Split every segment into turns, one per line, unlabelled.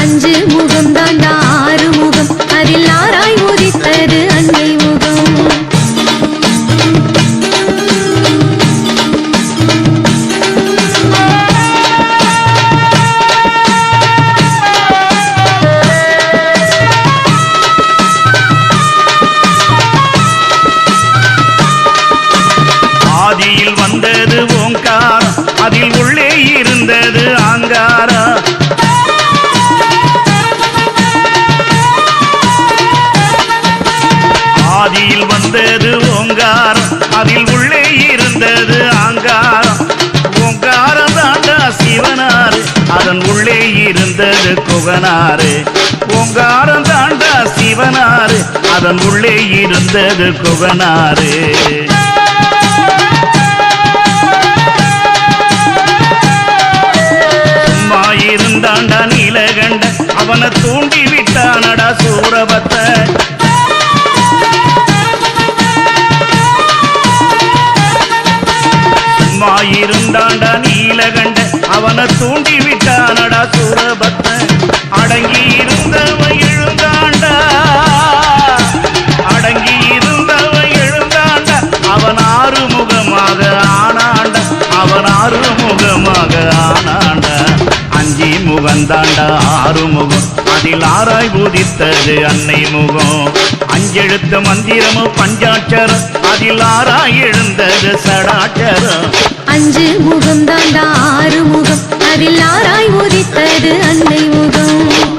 அஞ்சு முகம் தாண்டா ஆறு முகம். அதில் ஆராய் உதித்தது அன்னை முகம்.
ஆதியில் வந்தது ஓங்காரம். அதில் உள்ளே இருந்தது ஆங்காரம். சிவனாரு அதன் உள்ளே இருந்தது குகனாரு. ஓங்காரம் தாண்டா சிவனாரு அதன் உள்ளே இருந்தது குகனாரு. இருந்தாண்டா நீலகண்ட அவனை தூண்டி விட்டானடா சூரபத்த. சும்மா இருந்தாண்டா நீலகண்ட அவனை தூண்டி விட்டானடா சூரபத்த அடங்கி இருந்தவன் எழுந்தாண்டா. அடங்கி இருந்தவன் எழுந்தாண்டா. அவன் ஆறுமுகமாக ஆனாண்டா. அவன் ஆறுமுகமாக ஆனாண்டா. அஞ்சி முகந்தாண்டா ஆறுமுகம். அதில் ஆராய் பூதித்தது அன்னை முகம். அஞ்செழுத்த மந்திரமும் பஞ்சாட்சரம். அதில் ஆராய் எழுந்தது சடாட்சரம்.
அஞ்சு முகம் தான் ஆறு முகம். அதில் ஆராய் உதித்தது அன்னை முகம்.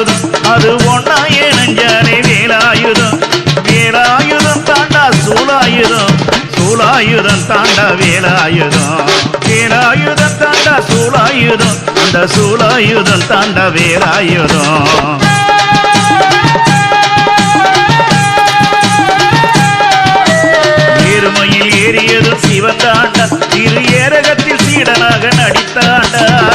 வேலாயுதம் அது ஒன்னா நஞ்சாலே வேலாயுதம். வேலாயுதம் தாண்டா சூலாயுதம். சூலாயுதம் தாண்டா வேலாயுதம். வேலாயுதம் தாண்டா சூலாயுதம். அந்த சூலாயுதம் தாண்டா வேலாயுதம். ஏறியதும் ஏறியது சிவந்தாண்ட இரு ஏரகத்தில் சீடனாக நடித்தாண்டா.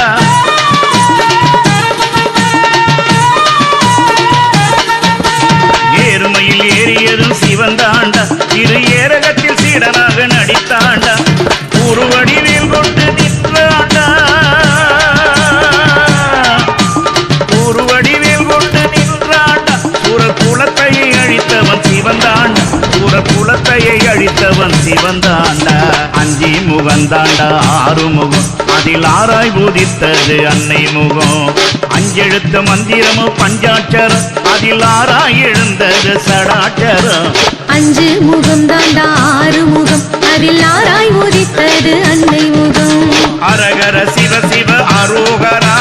முகந்தாண்டா ஆறு முகம் அதில் ஆராய் பூதித்தது அன்னை முகம். அஞ்செழுத்த மந்திரமும் பஞ்சாட்சரம். அதில் ஆராய் எழுந்தது சடாட்சரம்.
அஞ்சு முகம் தாண்டா ஆறு முகம். அதில் ஆராய் உதித்தது அன்னை முகம்.
அரகர சிவ சிவ அரோகரா.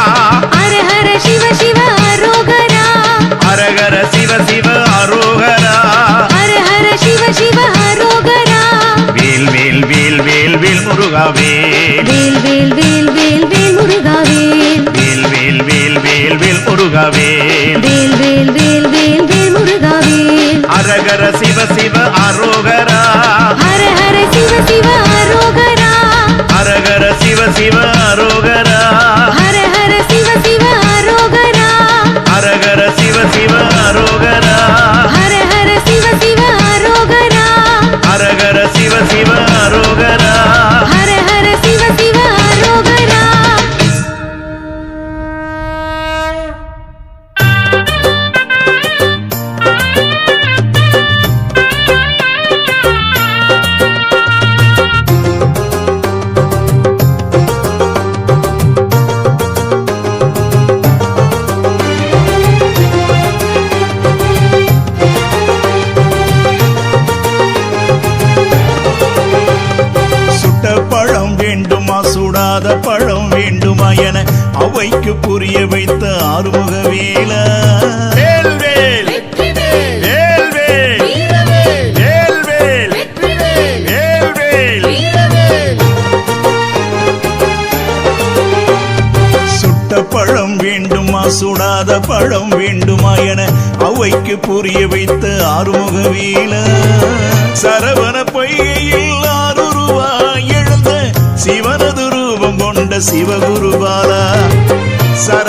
ஹர ஹர சிவ சிவ அரோகரா.
அரகர சிவ சிவ
முருகவேல்.
வேல் வேல் வேல் வேல்
வேல் முருகாவேல். அரகர சிவ சிவ
பழம் வேண்டுமா? சுடாத பழம் வேண்டுமா என அவைக்கு புரிய வைத்த ஆறுமுக வேல பழம் வேண்டுமா? சுடாத பழம் வேண்டுமா என அவைக்கு புரிய வைத்த ஆறுமுக வீல சரவண பையில் சிவனது ரூபம் கொண்ட சிவகுருபாலா சர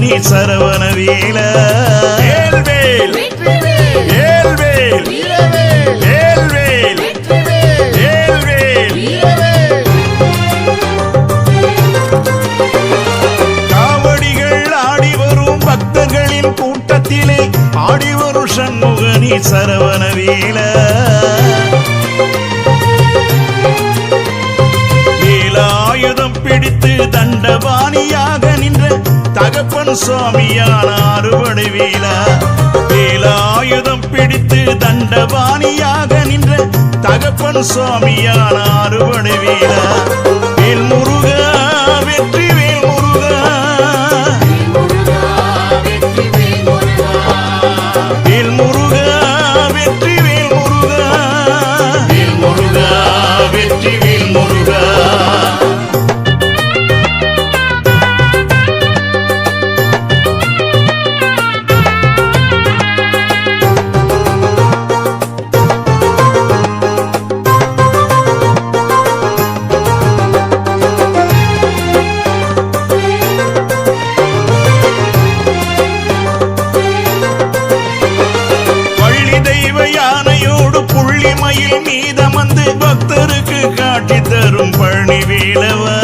மணி சரவண வீல. வேல்வேல் வேல்வேல் வேல்வேல் வேல்வேல் காவடிகள் ஆடி வரும் பக்தர்களின் சரவண வீல. ஆயுதம் பிடித்து தண்டபாணியாக நின்ற தகப்பன் சுவாமியான அறுவடை வேல வேலாயுதம் பிடித்து தண்டபாணியாக நின்ற தகப்பன் சுவாமியான அறுவடை வேலா மீதமந்து பக்தருக்கு காட்டி தரும் பழனி வேலவா